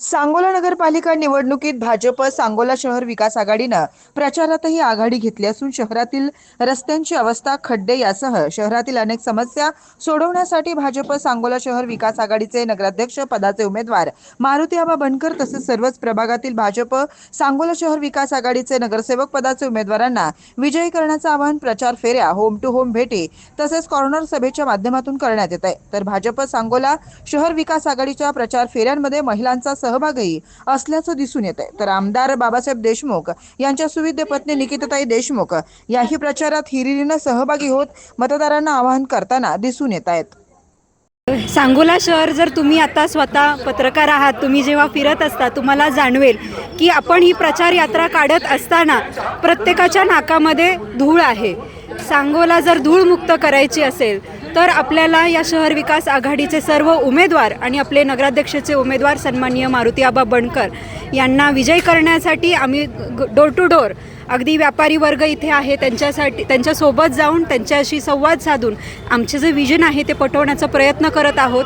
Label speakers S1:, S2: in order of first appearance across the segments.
S1: सांगोला नगरपालिका निवडणुकीत भाजप सांगोला शहर विकास आघाडीनं प्रचारातही आघाडी घेतली असून शहरातील रस्त्यांची अवस्था खड्डे यासह शहरातील अनेक समस्या सोडवण्यासाठी भाजप सांगोला शहर विकास आघाडीचे नगराध्यक्ष पदाचे उमेदवार मारुती आबा बनकर तसेच सर्वच प्रभागातील भाजप सांगोला शहर विकास आघाडीचे नगरसेवक पदाचे उमेदवारांना विजयी करण्याचं आवाहन प्रचार फेऱ्या होम टू होम भेटी तसेच कॉर्नर सभेच्या माध्यमातून करण्यात येत आहे. तर भाजप सांगोला शहर विकास आघाडीच्या प्रचार फेऱ्यांमध्ये महिलांचा सहभागही असल्याचं दिसून येत आहे तर आमदार बाबासाहेब देशमुख यांच्या सुविद्य पत्नी निकिताताई देशमुख याही प्रचारात हिरिरीनं सहभागी होत मतदारांना आवाहन करताना दिसून येत आहेत.
S2: सांगोला शहर जर तुम्ही आता स्वतः पत्रकार आहात तुम्ही जेव्हा फिरत असता तुम्हाला जाणवेल की आपण ही प्रचार यात्रा काढत असताना प्रत्येकाच्या नाकामध्ये धूळ आहे. सांगोला जर धूळमुक्त करायची असेल तर आपल्याला या शहर विकास आघाडीचे सर्व उमेदवार आणि आपले नगराध्यक्षाचे उमेदवार सन्माननीय मारुती आबा बनकर यांना विजय करण्यासाठी आम्ही डोर टू डोर अगदी व्यापारी वर्ग इथे आहे त्यांच्यासाठी त्यांच्यासोबत जाऊन त्यांच्याशी संवाद साधून आमचे जे विजन आहे ते पटवण्याचा प्रयत्न करत आहोत.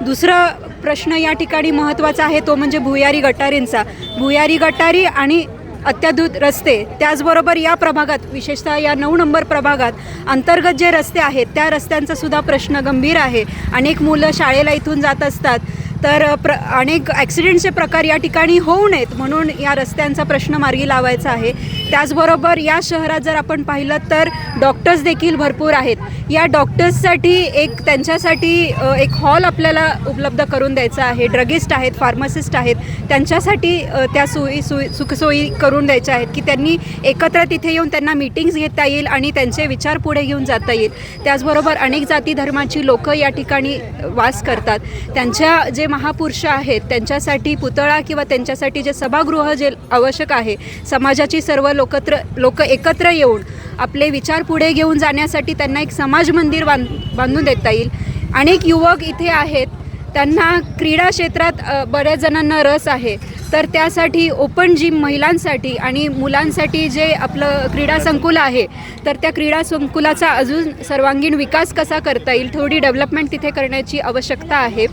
S2: दुसरं प्रश्न या ठिकाणी महत्त्वाचा आहे तो म्हणजे भुयारी गटारींचा. भुयारी गटारी आणि अत्याधुत रस्ते त्याचबरोबर या प्रभागात विशेषतः या नऊ नंबर प्रभागात अंतर्गत जे रस्ते आहेत त्या रस्त्यांचा सुद्धा प्रश्न गंभीर आहे. अनेक मुलं शाळेला इथून जात असतात. तर प्र अनेक ॲक्सिडेंटचे प्रकार या ठिकाणी होऊ नयेत म्हणून या रस्त्यांचा प्रश्न मार्गी लावायचा आहे. त्याचबरोबर या शहरात जर आपण पाहिलं तर डॉक्टर्स देखील भरपूर आहेत. या डॉक्टर्ससाठी एक त्यांच्यासाठी एक हॉल आपल्याला उपलब्ध करून द्यायचा आहे. ड्रगिस्ट आहेत फार्मासिस्ट आहेत. त्यांच्यासाठी त्या सोयी सोयी सुखसोयी करून द्यायच्या आहेत की त्यांनी एकत्र तिथे येऊन त्यांना मीटिंग्स घेता येईल आणि त्यांचे विचार पुढे घेऊन जाता येईल. त्याचबरोबर अनेक जाती धर्माची लोकं या ठिकाणी वास करतात. त्यांच्या जे महापुरुष आहेत त्यांच्यासाठी पुतळा किंवा त्यांच्यासाठी जे सभागृह जे आवश्यक आहे समाजाची सर्व लोकत्र लोक एकत्र येऊन आपले विचार पुढे घेऊन जाण्यासाठी त्यांना एक समाज मंदिर बांध बांधून देता येईल. अनेक युवक इथे आहेत त्यांना क्रीडा क्षेत्रात बऱ्याच जणांना रस आहे. तर त्यासाठी ओपन जिम महिलांसाठी आणि मुलांसाठी जे आपलं क्रीडा संकुल आहे तर त्या क्रीडा संकुलाचा अजून सर्वांगीण विकास कसा करता येईल थोडी डेव्हलपमेंट तिथे करण्याची आवश्यकता आहे.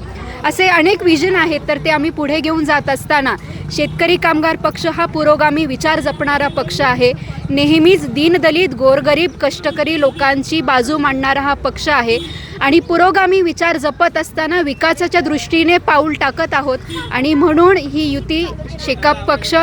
S2: असे अनेक विजन आहेत तर ते आम्ही पुढे घेऊन जात असताना शेतकरी कामगार पक्ष हा पुरोगामी विचार जपणारा पक्ष आहे. नेहमीच दीनदलित गोरगरीब कष्टकरी लोकांची बाजू मांडणारा हा पक्ष आहे. आणि पुरोगामी विचार जपत असताना विकासाच्या दृष्टीने पाऊल टाकत आहोत. आणि म्हणून ही युती शेकाप पक्ष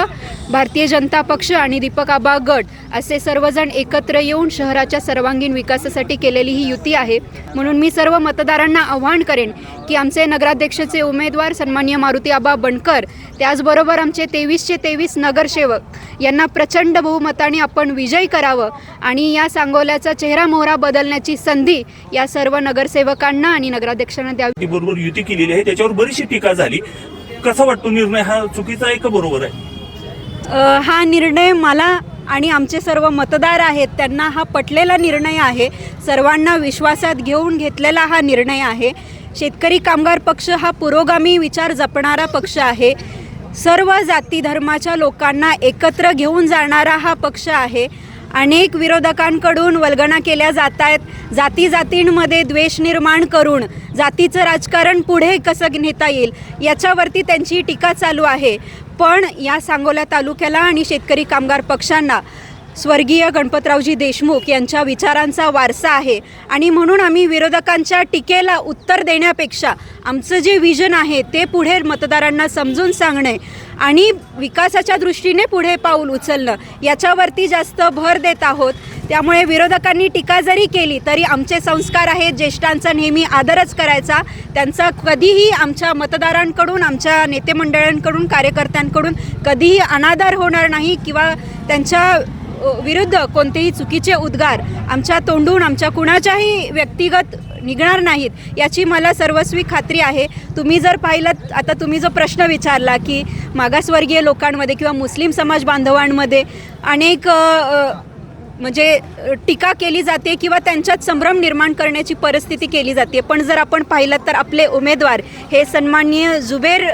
S2: भारतीय जनता पक्ष आणि दीपक आबा गट असे सर्वजण एकत्र येऊन शहराच्या सर्वांगीण विकासासाठी केलेली ही युती आहे. म्हणून मी सर्व मतदारांना आव्हान करेन की आमचे नगराध्यक्षाचे उमेदवार सन्माननीय मारुती आबा बनकर त्याचबरोबर आमचे तेवीसचे तेवीस नगरसेवक यांना प्रचंड बहुमताने आपण विजयी करावं आणि या सांगोल्याचा चेहरा मोहरा बदलण्याची संधी या सर्व नगरसेवकांना आणि नगराध्यक्षांना द्यावी.
S3: बरोबर युती केलेली आहे. त्याच्यावर बरीचशी टीका झाली. कसा वाटतो निर्णय? हा चुकीचा आहे का बरोबर आहे?
S2: हा निर्णय मला आणि आमचे सर्व मतदार आहेत त्यांना हा पटलेला निर्णय आहे. सर्वांना विश्वासात घेऊन घेतलेला हा निर्णय आहे. शेतकरी कामगार पक्ष हा पुरोगामी विचार जपणारा पक्ष आहे. सर्व जाती धर्माच्या लोकांना एकत्र घेऊन जाणारा हा पक्ष आहे. अनेक विरोधकांकडून वल्गना केल्या जात आहेत जाती जातींमध्ये द्वेष निर्माण करून जातीचं राजकारण पुढे कसं नेता येईल याच्यावरती त्यांची टीका चालू आहे. पण या सांगोला तालुक्याला आणि शेतकरी कामगार पक्षांना स्वर्गीय गणपतरावजी देशमुख यांच्या विचारांचा वारसा आहे. आणि म्हणून आम्ही विरोधकांच्या टीकेला उत्तर देण्यापेक्षा आमचं जे विजन आहे ते पुढे मतदारांना समजून सांगणे आणि विकासाच्या दृष्टीने पुढे पाऊल उचलणं याच्यावरती जास्त भर देत आहोत. त्यामुळे विरोधकांनी टीका जरी केली तरी आमचे संस्कार आहेत ज्येष्ठांचा नेहमी आदरच करायचा. त्यांचा कधीही आमच्या मतदारांकडून आमच्या नेतेमंडळांकडून कार्यकर्त्यांकडून कधीही अनादर होणार नाही किंवा त्यांच्या विरुद्ध कोणतेही चुकीचे उद्गार आमच्या तोंडून आमच्या कुणाच्याही व्यक्तिगत निघणार नाहीत याची मला सर्वस्वी खात्री आहे. तुम्ही जर पाहिलं आता तुम्ही जो प्रश्न विचारला की मागासवर्गीय लोकांमध्ये किंवा मुस्लिम समाज बांधवांमध्ये अनेक म्हणजे टीका केली जाते किंवा त्यांच्यात संभ्रम निर्माण करण्याची परिस्थिती केली जाते. पण जर आपण पाहिलं तर आपले उमेदवार हे सन्माननीय जुबेर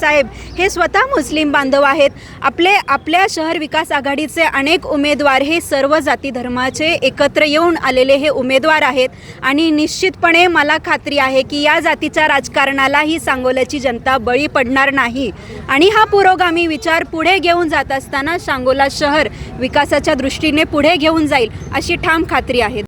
S2: साहेब हे स्वतः मुस्लिम बांधव आहेत. आपले आपल्या शहर विकास आघाडीचे अनेक उमेदवार हे सर्व जाती धर्माचे एकत्र येऊन आलेले हे उमेदवार आहेत. आणि निश्चितपणे मला खात्री आहे की या जातीच्या राजकारणालाही सांगोल्याची जनता बळी पडणार नाही. आणि हा पुरोगामी विचार पुढे घेऊन जात असताना सांगोला शहर विकासाच्या दृष्टीने पुढे घेऊन जाईल अशी ठाम खात्री आहे.